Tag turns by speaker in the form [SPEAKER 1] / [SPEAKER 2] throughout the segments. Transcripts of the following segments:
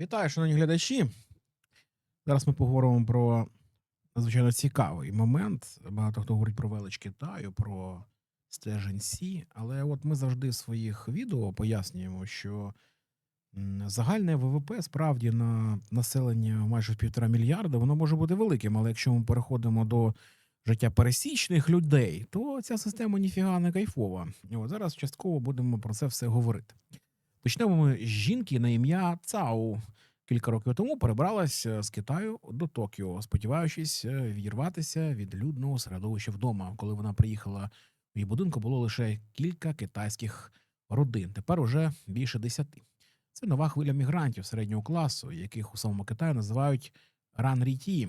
[SPEAKER 1] Вітаю, шановні глядачі. Зараз ми поговоримо про надзвичайно цікавий момент. Багато хто говорить про велич Китаю, про стежень Сі. Але от ми завжди в своїх відео пояснюємо, що загальне ВВП справді на населення майже півтора мільярда, воно може бути великим, але якщо ми переходимо до життя пересічних людей, то ця система ніфіга не кайфова. І От зараз частково будемо про це все говорити. Почнемо ми з жінки на ім'я Цау. Кілька років тому перебралась е, з Китаю до Токіо, сподіваючись е, відірватися від людного середовища вдома. Коли вона приїхала в її будинку, було лише кілька китайських родин. Тепер уже більше десяти. Це нова хвиля мігрантів середнього класу, яких у самому Китаї називають ранріті.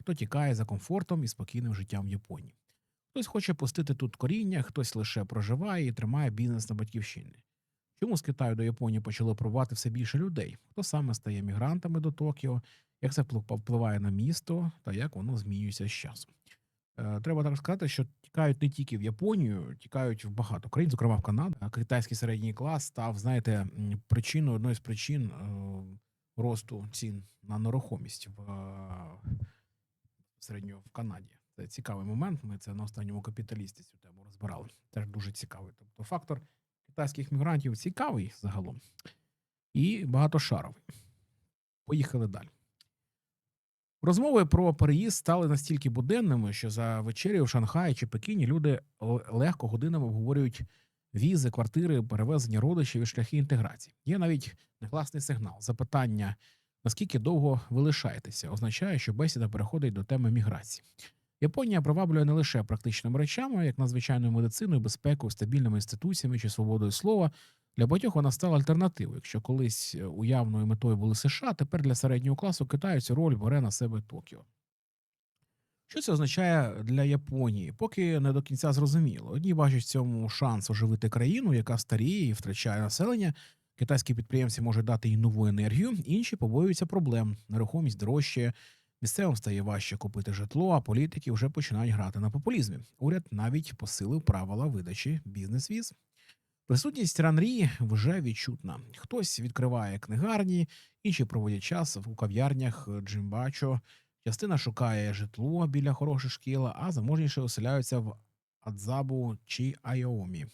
[SPEAKER 1] Хто тікає за комфортом і спокійним життям в Японії. Хтось хоче пустити тут коріння, хтось лише проживає і тримає бізнес на батьківщині. Чому з Китаю до Японії почало прибувати все більше людей? Хто саме стає мігрантами до Токіо? Як це вплив- впливає на місто та як воно змінюється з часом? Е, Треба так сказати, що тікають не тільки в Японію, тікають в багато країн, зокрема в Канаду. Китайський середній клас став, знаєте, причиною одною з причин е, росту цін на нерухомість в е, середньо в Канаді. Це цікавий момент. Ми це на останньому капіталісті цю тему розбирали. Теж дуже цікавий. Тобто фактор китайських мігрантів цікавий загалом і багатошаровий. Поїхали далі. Розмови про переїзд стали настільки буденними, що за вечерю в Шанхаї чи Пекіні люди легко годинами обговорюють візи, квартири, перевезення родичів і шляхи інтеграції. Є навіть негласний сигнал. Запитання, наскільки довго ви лишаєтеся, означає, що бесіда переходить до теми міграції. Японія приваблює не лише практичними речами, як надзвичайною медициною, безпекою, стабільними інституціями чи свободою слова. Для багатьох вона стала альтернативою. Якщо колись е, уявною метою були США, тепер для середнього класу Китаю цю роль бере на себе Токіо. Що це означає для Японії? Поки не до кінця зрозуміло. Одні бачать в цьому шанс оживити країну, яка старіє і втрачає населення. Китайські підприємці можуть дати їй нову енергію, інші побоюються проблем. Нерухомість дорожчає, місцевим стає важче купити житло, а політики вже починають грати на популізмі. Уряд навіть посилив правила видачі бізнес-віз. Присутність ранрі вже відчутна. Хтось відкриває книгарні, інші проводять час у кав'ярнях Джимбачо. Частина шукає житло біля хороших шкіл, а заможніші оселяються в Адзабу чи Айомі.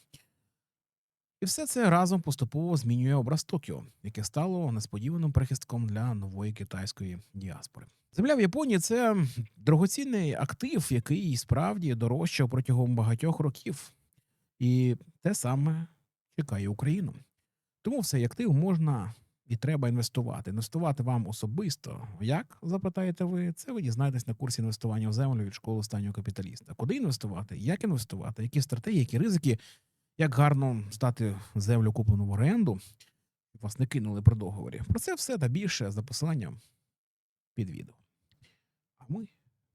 [SPEAKER 1] І все це разом поступово змінює образ Токіо, яке стало несподіваним прихистком для нової китайської діаспори. Земля в Японії це дорогоцінний актив, який справді дорожчав протягом багатьох років. І те саме чекає Україну. Тому в цей актив можна і треба інвестувати. Інвестувати вам особисто. Як запитаєте ви? Це ви дізнаєтесь на курсі інвестування в землю від школи останнього капіталіста. Куди інвестувати? Як інвестувати? Які стратегії, які ризики? Як гарно здати землю куплену в оренду? щоб Вас не кинули при договорі. Про це все та більше за посиланням під відео. А ми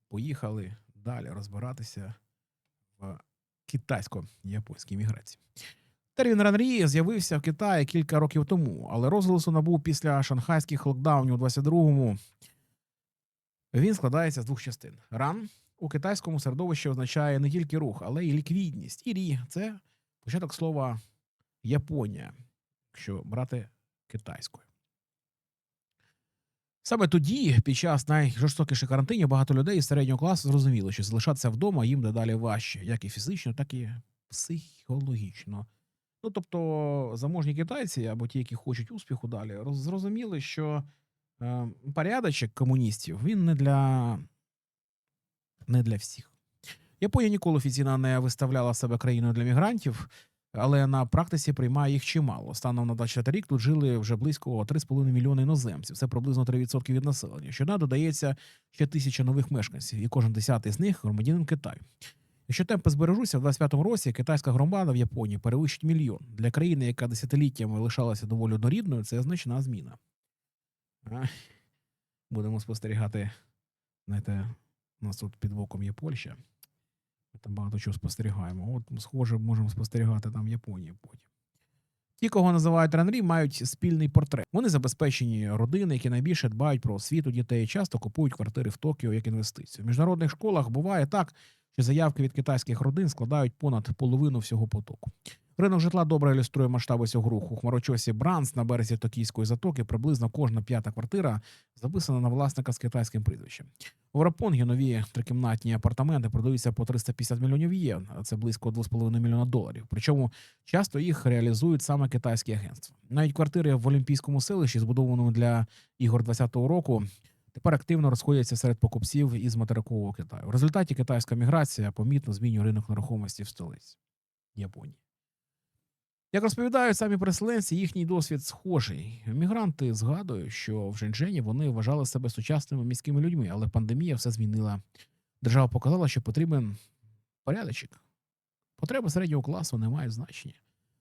[SPEAKER 1] поїхали далі розбиратися в китайсько-японській міграції. Термін ранрі з'явився в Китаї кілька років тому, але розголосу набув після шанхайських локдаунів у 22-му. Він складається з двох частин. Ран у китайському середовищі означає не тільки рух, але й ліквідність. І рі це початок слова Японія, якщо брати китайською. Саме тоді, під час найжорстокіших карантинів, багато людей із середнього класу зрозуміло, що залишатися вдома їм дедалі важче, як і фізично, так і психологічно. Ну, тобто, заможні китайці або ті, які хочуть успіху далі, зрозуміли, що е, порядочок комуністів він не для, не для всіх. Японія ніколи офіційно не виставляла себе країною для мігрантів, але на практиці приймає їх чимало. Станом на 24 рік тут жили вже близько 3,5 мільйони іноземців. Це приблизно 3% від населення. Щодня додається ще тисяча нових мешканців, і кожен десятий з них громадянин Китаю. Якщо темпи збережуться, в 25-му році китайська громада в Японії перевищить мільйон. Для країни, яка десятиліттями лишалася доволі однорідною, це значна зміна. Будемо спостерігати. Знаєте, у нас тут під боком є Польща. Там багато чого спостерігаємо. От, схоже, можемо спостерігати там Японію потім. Ті, кого називають ранрі, мають спільний портрет. Вони забезпечені родини, які найбільше дбають про освіту дітей, часто купують квартири в Токіо як інвестицію. В міжнародних школах буває так, що заявки від китайських родин складають понад половину всього потоку. Ринок житла добре ілюструє масштаби цього руху. Хмарочосі Бранс на березі Токійської затоки приблизно кожна п'ята квартира записана на власника з китайським прізвищем. У Рапонгі нові трикімнатні апартаменти продаються по 350 мільйонів євро, це близько 2,5 мільйона доларів. Причому часто їх реалізують саме китайські агентства. Навіть квартири в Олімпійському селищі, збудованому для ігор 2020 року, тепер активно розходяться серед покупців із материкового Китаю. В результаті китайська міграція помітно змінює ринок нерухомості в столиці Японії. Як розповідають самі переселенці, їхній досвід схожий. Мігранти згадують, що в Шенжені вони вважали себе сучасними міськими людьми, але пандемія все змінила. Держава показала, що потрібен порядочок. Потреби середнього класу не мають значення.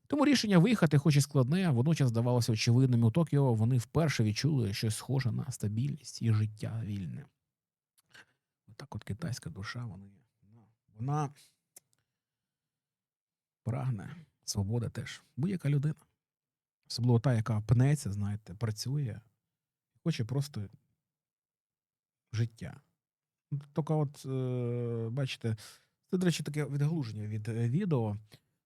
[SPEAKER 1] Тому рішення виїхати, хоч і складне, водночас здавалося очевидним. У Токіо вони вперше відчули щось схоже на стабільність і життя вільне. Отак от китайська душа, вони, ну, вона прагне свободи теж. Будь-яка людина. Особливо та, яка пнеться, знаєте, працює, хоче просто життя. Ну, Тільки от, е, бачите, це, до речі, таке відгалуження від е, відео.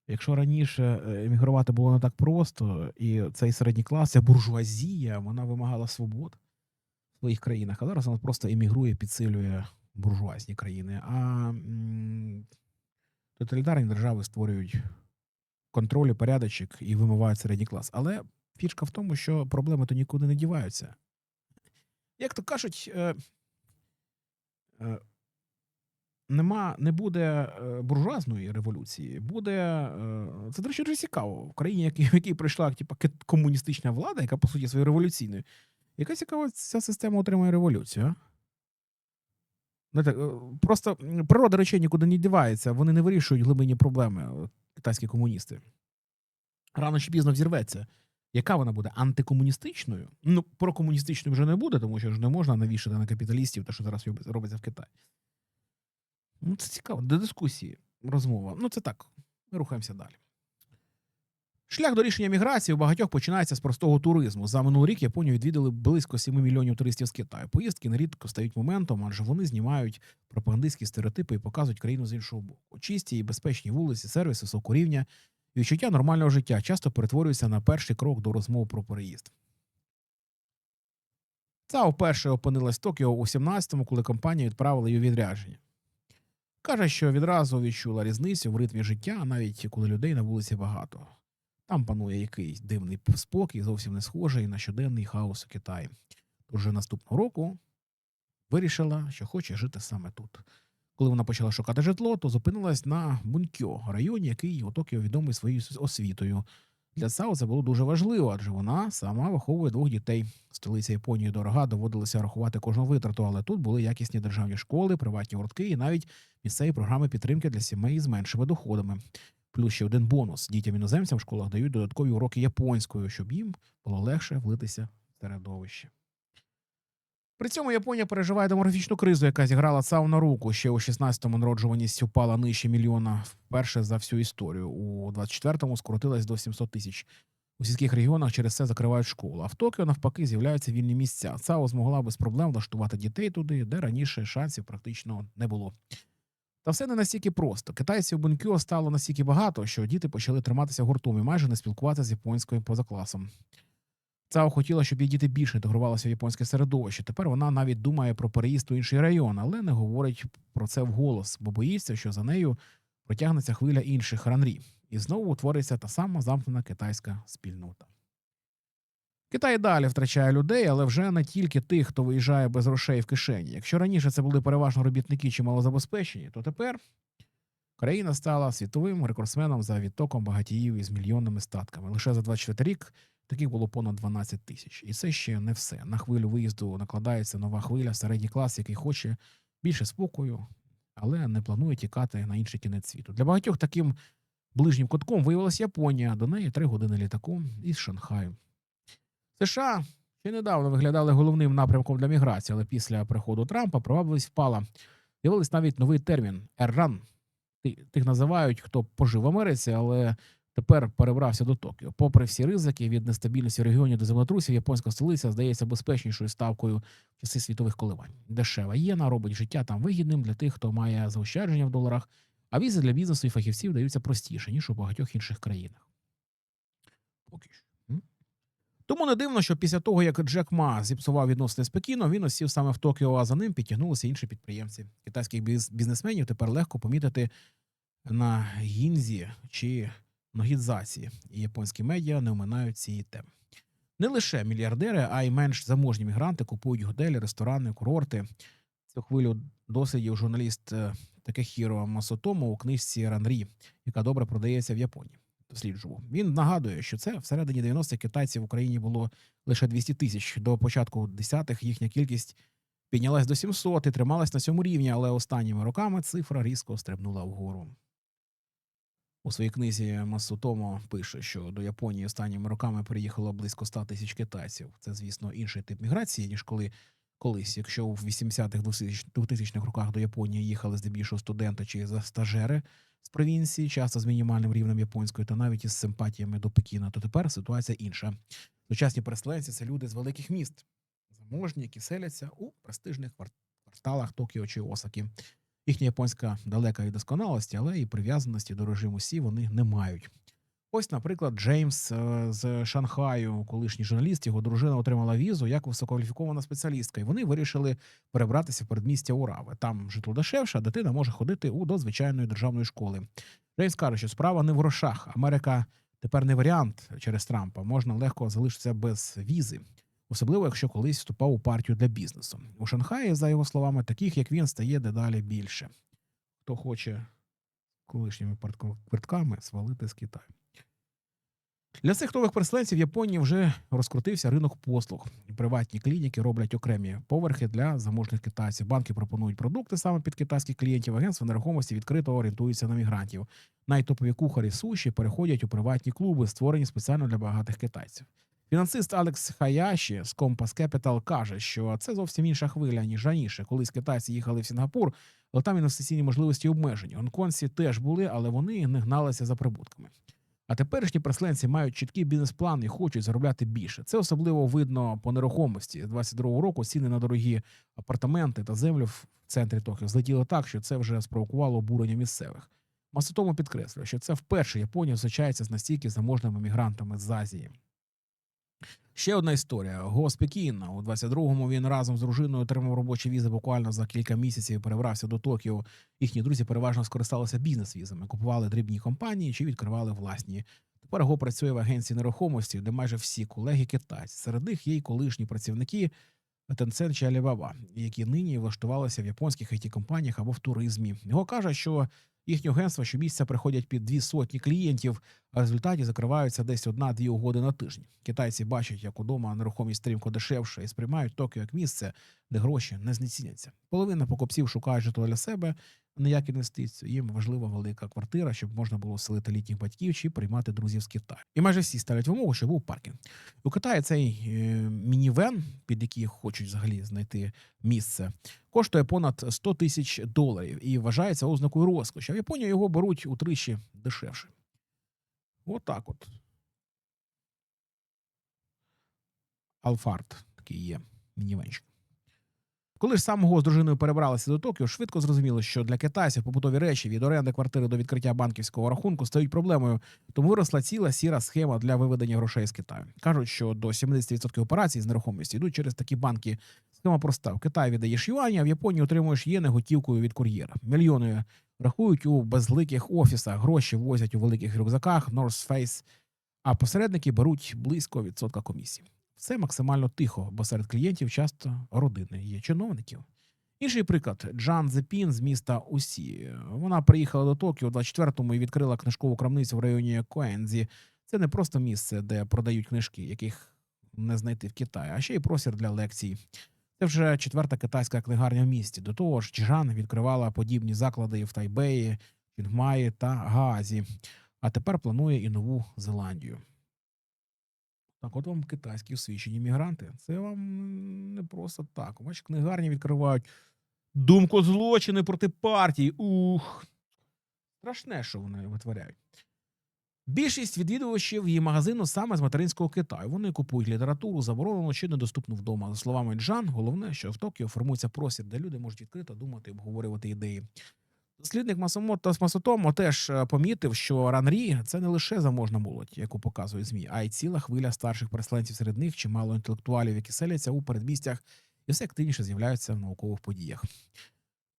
[SPEAKER 1] Якщо раніше е, емігрувати було не так просто, і цей середній клас, ця буржуазія, вона вимагала свобод в своїх країнах, а зараз вона просто емігрує, підсилює буржуазні країни. А тоталітарні держави створюють контроль і порядочок і вимивають середній клас. Але фішка в тому, що проблеми то нікуди не діваються. Як то кажуть, е, е, нема, не буде е, буржуазної революції, буде. Е, це, до речі, дуже цікаво. В країні, в якій прийшла типу, комуністична влада, яка по суті своєю революційною. Яка цікава ця система отримує революцію, просто природа речей нікуди не дівається, вони не вирішують глибинні проблеми, китайські комуністи. Рано чи пізно взірветься. Яка вона буде? Антикомуністичною? Ну, прокомуністичною вже не буде, тому що ж не можна навішати на капіталістів те, що зараз робиться в Китаї. Ну, це цікаво. До дискусії, розмова. Ну, це так. Ми рухаємося далі. Шлях до рішення міграції у багатьох починається з простого туризму. За минулий рік Японію відвідали близько 7 мільйонів туристів з Китаю. Поїздки нерідко стають моментом, адже вони знімають пропагандистські стереотипи і показують країну з іншого боку. Чисті і безпечні вулиці, сервіси високого рівня і відчуття нормального життя часто перетворюються на перший крок до розмов про переїзд. Ця вперше опинилась в Токіо у 17-му, коли компанія відправила її відрядження. Каже, що відразу відчула різницю в ритмі життя, навіть коли людей на вулиці багато. Там панує якийсь дивний спокій, зовсім не схожий на щоденний хаос у Китаї. Тож наступного року вирішила, що хоче жити саме тут. Коли вона почала шукати житло, то зупинилась на Бункьо, районі, який у Токіо відомий своєю освітою. Для Сао це було дуже важливо, адже вона сама виховує двох дітей. Столиця Японії дорога, доводилося рахувати кожну витрату, але тут були якісні державні школи, приватні гуртки і навіть місцеві програми підтримки для сімей з меншими доходами. Плюс ще один бонус: дітям іноземцям в школах дають додаткові уроки японською, щоб їм було легше влитися в середовище. При цьому Японія переживає демографічну кризу, яка зіграла ЦАУ на руку. Ще у 16-му народжуваність упала нижче мільйона вперше за всю історію. У 24-му скоротилась до 700 тисяч. У сільських регіонах через це закривають школу. А в Токіо навпаки з'являються вільні місця. ЦАО змогла без проблем влаштувати дітей туди, де раніше шансів практично не було. Та все не настільки просто. Китайців Бункьо стало настільки багато, що діти почали триматися гуртом і майже не спілкуватися з японською поза класом. Цао хотіла, щоб її діти більше інтегрувалися в японське середовище. Тепер вона навіть думає про переїзд у інший район, але не говорить про це вголос, бо боїться, що за нею протягнеться хвиля інших ранрі, і знову утвориться та сама замкнена китайська спільнота. Китай далі втрачає людей, але вже не тільки тих, хто виїжджає без грошей в кишені. Якщо раніше це були переважно робітники чи малозабезпечені, то тепер країна стала світовим рекордсменом за відтоком багатіїв із мільйонними статками. Лише за 24 рік таких було понад 12 тисяч. І це ще не все. На хвилю виїзду накладається нова хвиля, середній клас, який хоче більше спокою, але не планує тікати на інший кінець світу. Для багатьох таким ближнім кутком виявилася Японія. До неї три години літаком із Шанхаю. США ще недавно виглядали головним напрямком для міграції, але після приходу Трампа привабливість впала. З'явився навіть новий термін «ерран». Ти- Тих називають, хто пожив в Америці, але тепер перебрався до Токіо. Попри всі ризики від нестабільності регіонів до землетрусів, японська столиця здається безпечнішою ставкою в часи світових коливань. Дешева єна робить життя там вигідним для тих, хто має заощадження в доларах, а візи для бізнесу і фахівців даються простіше ніж у багатьох інших країнах. Поки що. Тому не дивно, що після того, як Джек Ма зіпсував відносини з Пекіном, він осів саме в Токіо, а за ним підтягнулися інші підприємці. Китайських бізнесменів тепер легко помітити на гінзі чи ногідзаці, і японські медіа не оминають цієї теми. Не лише мільярдери, а й менш заможні мігранти купують готелі, ресторани, курорти. Цю хвилю дослідів журналіст е, Такехіро Масотомо у книжці Ранрі, яка добре продається в Японії. Досліджував. Він нагадує, що це всередині 90-х китайців в Україні було лише 200 тисяч. До початку 10-х їхня кількість піднялась до 700 і трималась на цьому рівні, але останніми роками цифра різко стрибнула вгору. У своїй книзі Масутомо пише, що до Японії останніми роками приїхало близько 100 тисяч китайців. Це, звісно, інший тип міграції, ніж коли колись. Якщо в 80-х 2000-х роках до Японії їхали здебільшого студенти чи за стажери з провінції, часто з мінімальним рівнем японської, та навіть із симпатіями до Пекіна, то тепер ситуація інша. Сучасні переселенці це люди з великих міст, заможні, які селяться у престижних квар- кварталах Токіо чи Осаки. Їхня японська далека від досконалості, але і прив'язаності до режиму Сі вони не мають. Ось, наприклад, Джеймс е, з Шанхаю, колишній журналіст, його дружина отримала візу як висококваліфікована спеціалістка, і вони вирішили перебратися в передмістя Урави. Там житло дешевше, а дитина може ходити у до звичайної державної школи. Джеймс каже, що справа не в грошах. Америка тепер не варіант через Трампа. Можна легко залишитися без візи, особливо якщо колись вступав у партію для бізнесу. У Шанхаї, за його словами, таких як він стає дедалі більше. Хто хоче колишніми квитками свалити з Китаю. Для цих нових переселенців в Японії вже розкрутився ринок послуг. Приватні клініки роблять окремі поверхи для заможних китайців. Банки пропонують продукти саме під китайських клієнтів. Агентства нерухомості відкрито орієнтуються на мігрантів. Найтопові кухарі суші переходять у приватні клуби, створені спеціально для багатих китайців. Фінансист Алекс Хаяші з Compass Capital каже, що це зовсім інша хвиля ніж раніше. Колись китайці їхали в Сінгапур, але там інвестиційні можливості обмежені. Гонконці теж були, але вони не гналися за прибутками. А теперішні переселенці мають чіткий бізнес-план і хочуть заробляти більше. Це особливо видно по нерухомості. З 22-го року ціни на дорогі апартаменти та землю в центрі Токіо злетіли так, що це вже спровокувало обурення місцевих. Масотому підкреслює, що це вперше Японія зустрічається з настільки заможними мігрантами з Азії. Ще одна історія. Гос Пекін. У 22-му він разом з дружиною отримав робочі візи буквально за кілька місяців перебрався до Токіо. Їхні друзі переважно скористалися бізнес-візами, купували дрібні компанії чи відкривали власні. Тепер Го працює в агенції нерухомості, де майже всі колеги китайці. Серед них є й колишні працівники Tencent чи Alibaba, які нині влаштувалися в японських it компаніях або в туризмі. Його каже, що їхні агентства щомісяця приходять під дві сотні клієнтів, а в результаті закриваються десь одна-дві угоди на тиждень. Китайці бачать, як удома нерухомість стрімко дешевше і сприймають Токіо як місце, де гроші не знеціняться. Половина покупців шукає житло для себе, не як інвестицію. Їм важлива велика квартира, щоб можна було селити літніх батьків чи приймати друзів з Китаю. І майже всі ставлять вимогу, щоб був паркінг. У Китаї цей е, мінівен, під який хочуть взагалі знайти місце, коштує понад 100 тисяч доларів і вважається ознакою розкоші. А в Японії його беруть утричі дешевше. Отак от. Алфард такий є мінівенчик. Коли ж самого з дружиною перебралися до Токіо, швидко зрозуміло, що для китайців побутові речі від оренди квартири до відкриття банківського рахунку стають проблемою, тому виросла ціла сіра схема для виведення грошей з Китаю. Кажуть, що до 70% операцій з нерухомості йдуть через такі банки. Схема проста: в Китаї віддаєш юані, а в Японії отримуєш єни готівкою від кур'єра. Мільйони рахують у безликих офісах, гроші возять у великих рюкзаках, North Face, а посередники беруть близько відсотка комісії. Все максимально тихо, бо серед клієнтів часто родини є чиновників. Інший приклад Джан Зепін з міста Усі. Вона приїхала до Токіо у 24-му і відкрила книжкову крамницю в районі Коензі. Це не просто місце, де продають книжки, яких не знайти в Китаї, а ще й простір для лекцій. Це вже четверта китайська книгарня в місті. До того ж, Джан відкривала подібні заклади в Тайбеї, Чінгмаї та Гаазі. А тепер планує і Нову Зеландію. Так, от вам китайські освічені мігранти. Це вам не просто так. Бачиш, книгарні відкривають думку злочини проти партії. Ух. Страшне, що вони витворяють. Більшість відвідувачів її магазину саме з материнського Китаю. Вони купують літературу, заборонену чи недоступну вдома. За словами Джан, головне, що в Токіо формується простір, де люди можуть відкрито думати, обговорювати ідеї. Дослідник Масомото Масотомо теж е, помітив, що Ранрі це не лише заможна молодь, яку показує ЗМІ, а й ціла хвиля старших переселенців серед них, чимало інтелектуалів, які селяться у передмістях і все активніше з'являються в наукових подіях.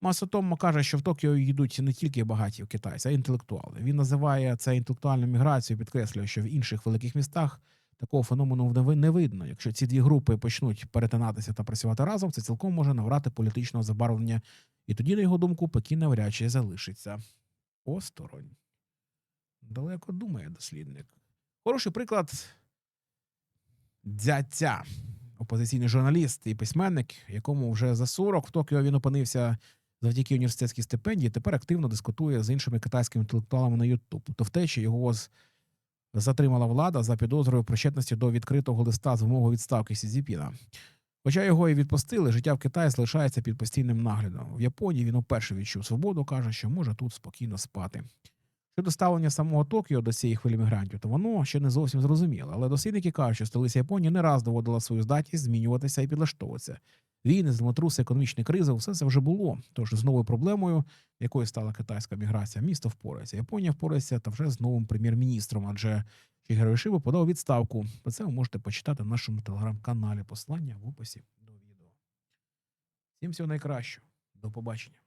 [SPEAKER 1] Масотомо каже, що в Токіо йдуть не тільки багаті китайці, а й інтелектуали. Він називає це інтелектуальною міграцією, підкреслює, що в інших великих містах такого феномену не видно. Якщо ці дві групи почнуть перетинатися та працювати разом, це цілком може набрати політичного забарвлення і тоді, на його думку, Пекін навряд чи залишиться осторонь. Далеко думає дослідник. Хороший приклад дзяця, опозиційний журналіст і письменник, якому вже за 40 в Токіо він опинився завдяки університетській стипендії. Тепер активно дискутує з іншими китайськими інтелектуалами на Ютуб. То втечі його затримала влада за підозрою причетності до відкритого листа з вимогою відставки Сізіпіна. Хоча його і відпустили, життя в Китаї залишається під постійним наглядом. В Японії він уперше відчув свободу, каже, що може тут спокійно спати. Щодо ставлення самого Токіо до цієї хвилі мігрантів, то воно ще не зовсім зрозуміло. Але дослідники кажуть, що столиця Японії не раз доводила свою здатність змінюватися і підлаштовуватися. Війни, землетруси, економічні кризи, все це вже було. Тож з новою проблемою, якою стала китайська міграція, місто впорається. Японія впорається та вже з новим прем'єр-міністром, адже Шігеро Ішиба подав відставку. Про це ви можете почитати в нашому телеграм-каналі. Послання в описі до відео. Всім всього найкращого. До побачення.